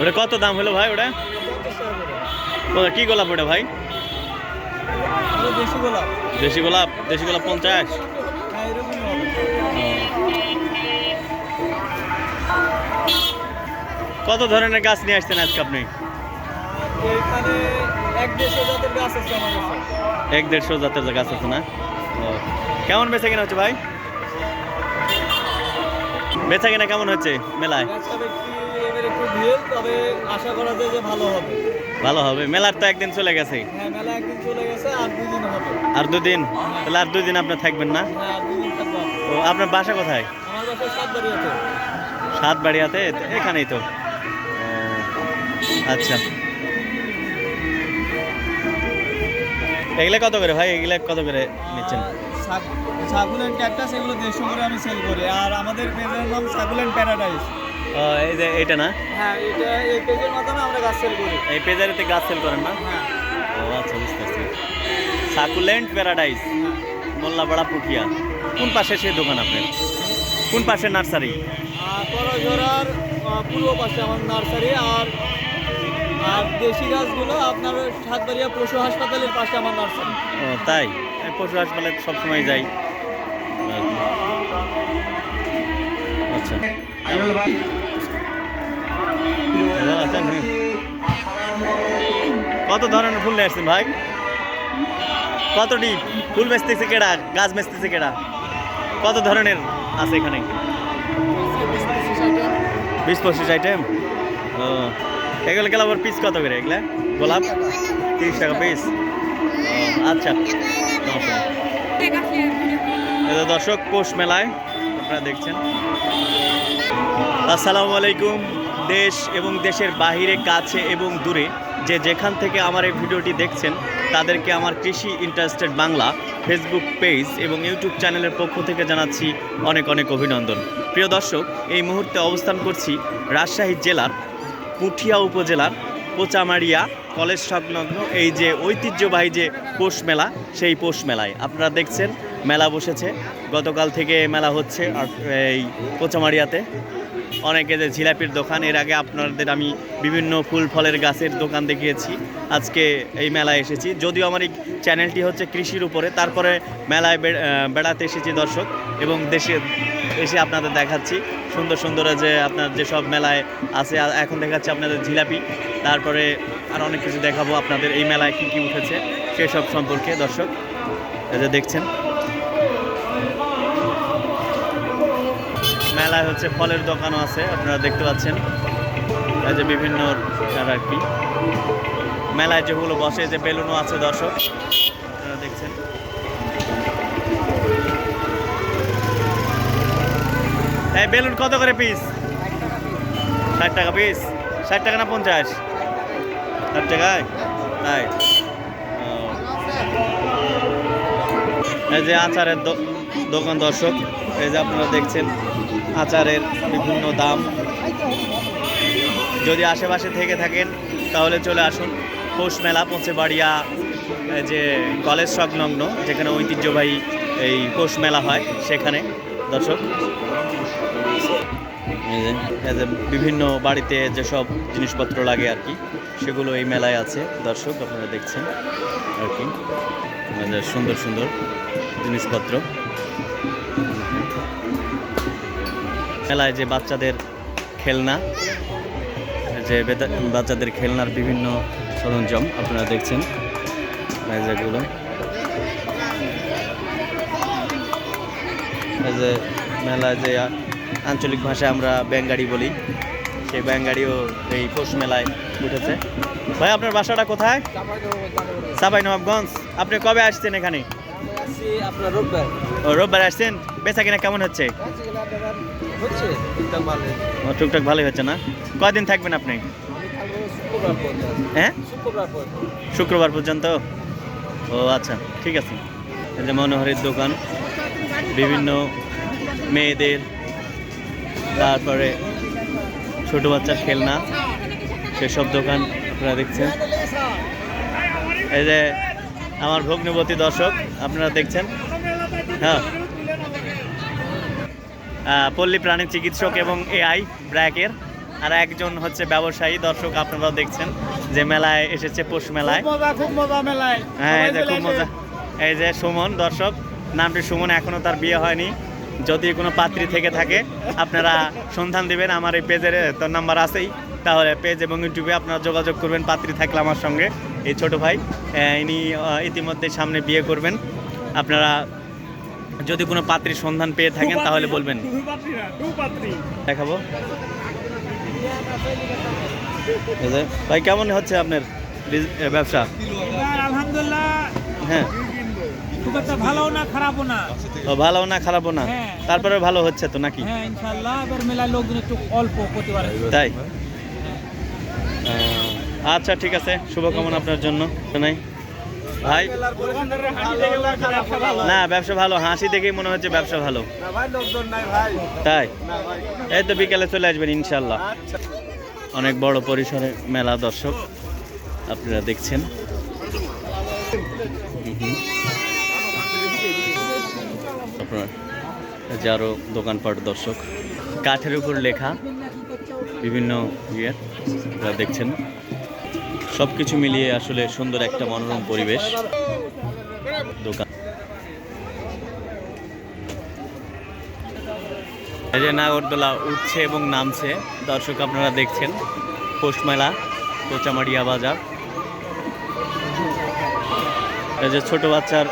ওটা কত দাম হলো ভাই ওটা? ও, কি গোলাপ ওটা ভাই? দেশি গোলাপ। দেশি গোলাপ দেশি গোলাপ পঞ্চাশ? হ্যাঁ কত ধরনের গাছ নিয়ে আসছেন আজকে আপনি? এক দেড়শো জাতের গাছ আছে না? কেমন বেচা কিনা হচ্ছে ভাই? বেচা কিনা কেমন হচ্ছে মেলায়? ভিড় তবে আশা করা যায় যে ভালো হবে। ভালো হবে। মেলার তো একদিন চলে গেছে। হ্যাঁ মেলা একদিন চলে গেছে আর দুই হবে। আর দুদিন? তাহলে আর দুই দিন আপনি থাকবেন না? হ্যাঁ আর থাকব ও আপনার বাসা কোথায়? আমার বাসায় সাত বাড়ি বাড়িয়াতে এখানেই তো। আচ্ছা। এগুলা কত করে ভাই? এগুলা কত করে নিচ্ছেন? সাগুলেন ক্যাকটাস এগুলো দেড়শো করে আমি সেল করি। আর আমাদের পেজের নাম সাগুলেন প্যারাডাইস এই যে এইটা না? হ্যাঁ এটা এই পেজের মাধ্যমে আমরা গাছ সেল করি। এই পেজারিতে গাছ সেল করেন না? হ্যাঁ। ও আচ্ছা বুঝতে পারছি। Succulent paradise Mollapara Puthia. কোন পাশে সেই দোকান আপনার? কোন পাশে নার্সারি? আর করজোড়ার পূর্ব পাশে আমার নার্সারি আর আর দেশি গাছগুলো আপনার সাতবাড়িয়া পশু হাসপাতালের পাশে আমার নার্সারি। ও তাই? পশু হাসপাতালে সবসময় যাই। আচ্ছা। কত ধরনের ফুল নিয়ে আসছেন ভাই? কতটি ফুল বেচতেছে কেডা? গাছ বেচতেছে কেডা? কত ধরনের আছে এখানে? বিশ পঁচিশ আইটেম ও, এগুলো গেলে আবার পিস কত করে এগুলা? গোলাপ? তিরিশ টাকা পিস আচ্ছা। দর্শক পৌষ মেলায় আপনারা দেখছেন। আসসালামু আলাইকুম। দেশ এবং দেশের বাহিরে, কাছে এবং দূরে যে যেখান থেকে আমার এই ভিডিওটি দেখছেন, তাদেরকে আমার কৃষি ইন্টারেস্টেড বাংলা ফেসবুক পেজ এবং ইউটিউব চ্যানেলের পক্ষ থেকে জানাচ্ছি অনেক অনেক অভিনন্দন। প্রিয় দর্শক, এই মুহূর্তে অবস্থান করছি রাজশাহী জেলার পুঠিয়া উপজেলার পোচামারিয়া কলেজ সংলগ্ন এই যে ঐতিহ্যবাহী যে পৌষ মেলা, সেই পৌষ মেলায়। আপনারা দেখছেন, মেলা বসেছে। গতকাল থেকে মেলা হচ্ছে আর এই পোচামারিয়াতে। অনেকে যে জিলাপির দোকান, এর আগে আপনাদের আমি বিভিন্ন ফুল ফলের গাছের দোকান দেখিয়েছি। আজকে এই মেলায় এসেছি। যদিও আমার এই চ্যানেলটি হচ্ছে কৃষির উপরে, তারপরে মেলায় বেড়াতে এসেছি দর্শক, এবং দেশে এসে আপনাদের দেখাচ্ছি। সুন্দর সুন্দর যে আপনার যেসব মেলায় আছে এখন দেখাচ্ছি আপনাদের জিলাপি। তারপরে আর অনেক কিছু দেখাবো আপনাদের, এই মেলায় কী কী উঠেছে, সেসব সম্পর্কে দর্শক যে দেখছেন। মেলায় হচ্ছে ফলের দোকানও আছে, আপনারা দেখতে পাচ্ছেন। যে বিভিন্ন আর কি। মেলায় যেগুলো বসে যে বেলুনও আছে দর্শক। আপনারা দেখছেন। এই বেলুন কত করে পিস ষাট টাকা পিস ষাট টাকা না পঞ্চাশ? ষাট টাকায়? তাই। এই যে আচারের দোকান দর্শক, এই যে আপনারা দেখছেন আচারের বিভিন্ন দাম। যদি আশেপাশে থেকে থাকেন, তাহলে চলে আসুন পৌষ মেলা এই যে কলেজ সংলগ্ন যেখানে ঐতিহ্যবাহী এই পৌষ মেলা হয় সেখানে। দর্শক বিভিন্ন বাড়িতে যেসব জিনিসপত্র লাগে আর কি, সেগুলো এই মেলায় আছে। দর্শক, আপনারা দেখছেন আর কি সুন্দর সুন্দর জিনিসপত্র। মেলায় যে বাচ্চাদের খেলনা, যে বাচ্চাদের খেলনার বিভিন্ন সরঞ্জাম আপনারা দেখছেন। যেগুলো যে মেলায় যে আঞ্চলিক ভাষায় আমরা ব্যাঙ্গাড়ি বলি, সেই ব্যাঙ্গাড়িও এই পৌষ মেলায় উঠেছে। ভাই, আপনার বাসাটা কোথায়? সাবাই নবাবগঞ্জ আপনি কবে আসছেন এখানে? রোববার। ও রোববার আসছেন? বেচা কিনা কেমন হচ্ছে? হচ্ছে ঠিকঠাক ভালো ও টুকটাক ভালোই হচ্ছে না? কয়দিন থাকবেন আপনি? শুক্রবার পর্যন্ত। হ্যাঁ? শুক্রবার পর্যন্ত। শুক্রবার পর্যন্ত? ও আচ্ছা ঠিক আছে। এই যে মনোহরের দোকান বিভিন্ন মেয়েদের তারপরে ছোট বাচ্চার খেলনা সেসব দোকান আপনারা দেখছেন। এই যে আমার ভগ্নবতী দর্শক আপনারা দেখছেন। হ্যাঁ। পল্লী প্রাণী চিকিৎসক এবং এআই ব্র্যাকের আর একজন হচ্ছে ব্যবসায়ী। দর্শক আপনারাও দেখছেন যে মেলায় এসেছে পৌষ মেলায়। খুব মজা মেলায়। হ্যাঁ এই যে খুব মজা। এই যে সুমন দর্শক নামটি সুমন এখনও তার বিয়ে হয়নি। যদি কোনো পাত্রী থেকে থাকে আপনারা সন্ধান দিবেন। আমার এই পেজের তোর নাম্বার আছেই। তাহলে পেজ এবং ইউটিউবে আপনারা যোগাযোগ করবেন পাত্রী থাকলে আমার সঙ্গে এই ছোট ভাই। ইনি ইতিমধ্যে সামনে বিয়ে করবেন। আপনারা যদি কোনো পাত্রীর সন্ধান পেয়ে থাকেন তাহলে বলবেন। দেখাবো। ভাই কেমন হচ্ছে আপনার ব্যবসা? আলহামদুলিল্লাহ হ্যাঁ। ভালো না খারাপও না। ভালো না খারাপও না? হ্যাঁ। তারপরে ভালো হচ্ছে তো নাকি? হ্যাঁ ইনশাল্লাহ এবার মেলায় লোকজন একটু অল্প প্রতিবারে। তাই? আচ্ছা ঠিক আছে। শুভকামনা আপনার জন্য। নাই? ভাই? না, ব্যবসা ভালো। হাসি দেখেই মনে হচ্ছে ব্যবসা ভালো। তাই? এই তো বিকালে চলে আসবেন, ইনশাল্লাহ। অনেক বড় পরিসরে মেলা, দর্শক। আপনারা দেখছেন। আপনার এই যে আরও দোকানপাট, দর্শক। কাঠের উপর লেখা। বিভিন্ন ইয়ে আপনারা দেখছেন। সব কিছু মিলিয়ে আসলে সুন্দর একটা মনোরম পরিবেশ। দোকান। এই যে নাগরদোলা উঠছে এবং নামছে, দর্শক আপনারা দেখছেন পৌষ মেলা কোচামারিয়া বাজার। এই যে ছোট বাচ্চার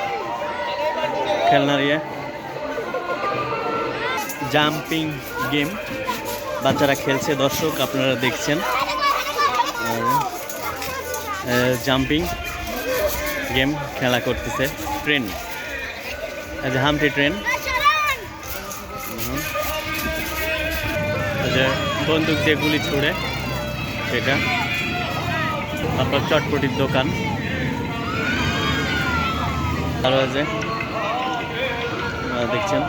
খেলনার ইয়ে। Jumping game. বাচ্চারা খেলছে, দর্শক আপনারা দেখছেন। জাম্পিং গেম খেলা করতেছে ট্রেন। হামটি ট্রেন। বন্দুক দিয়ে গুলি ছুড়ে সেটা তারপর চটপটির দোকান। আরও আছে। দেখছেন।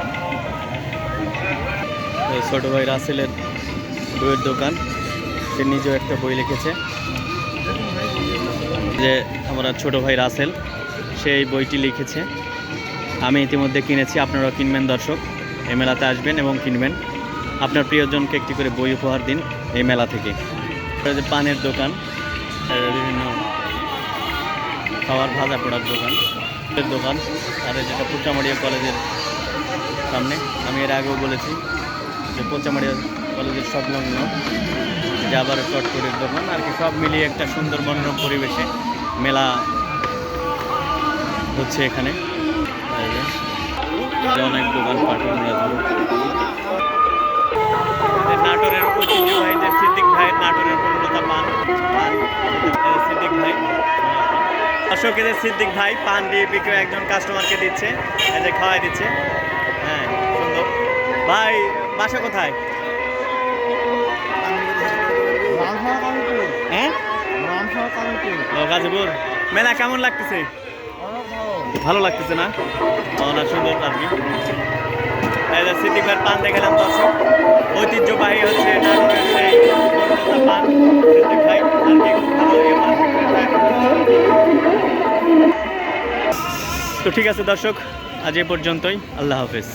ছোট ভাই রাসেলের বইয়ের দোকান। সে নিজেও একটা বই লিখেছে। যে আমরা ছোট ভাই রাসেল সেই বইটি লিখেছে। আমি ইতিমধ্যে কিনেছি, আপনারাও কিনবেন দর্শক। এই মেলাতে আসবেন এবং কিনবেন। আপনার প্রিয়জনকে একটি করে বই উপহার দিন এই মেলা থেকে। যে পানের দোকান বিভিন্ন খাবার ভাজা পোড়ার দোকান দোকান, আর যেটা পুচামারিয়া কলেজের সামনে, আমি এর আগেও বলেছি যে পোচামারিয়া কলেজের সংলগ্ন যে আবার চটকরের দোকান আর কি সব মিলিয়ে একটা সুন্দর মনোরম পরিবেশে মেলা হচ্ছে এখানে। যে, যে অনেক দোকান নাটোরের ঐতিহ্য ভাই যে সিদ্দিক ভাইয়ের নাটোরের পূর্ণতা পান সিদ্দিক ভাই। অশোক এদের সিদ্দিক ভাই পান দিয়ে বিক্রয় একজন কাস্টমারকে দিচ্ছে যে খাওয়াই দিচ্ছে। হ্যাঁ সুন্দর। ভাই বাসা কোথায়? গাজীপুর। মেলা কেমন লাগতেছে? ভালো লাগতেছে না? না সুন্দর আর কি। এই যে সিদ্দিক ভাইয়ের পান দেখালাম, দর্শক। ঐতিহ্যবাহী হচ্ছে তো ঠিক আছে, দর্শক, আজ এ পর্যন্তই। আল্লাহ হাফেজ।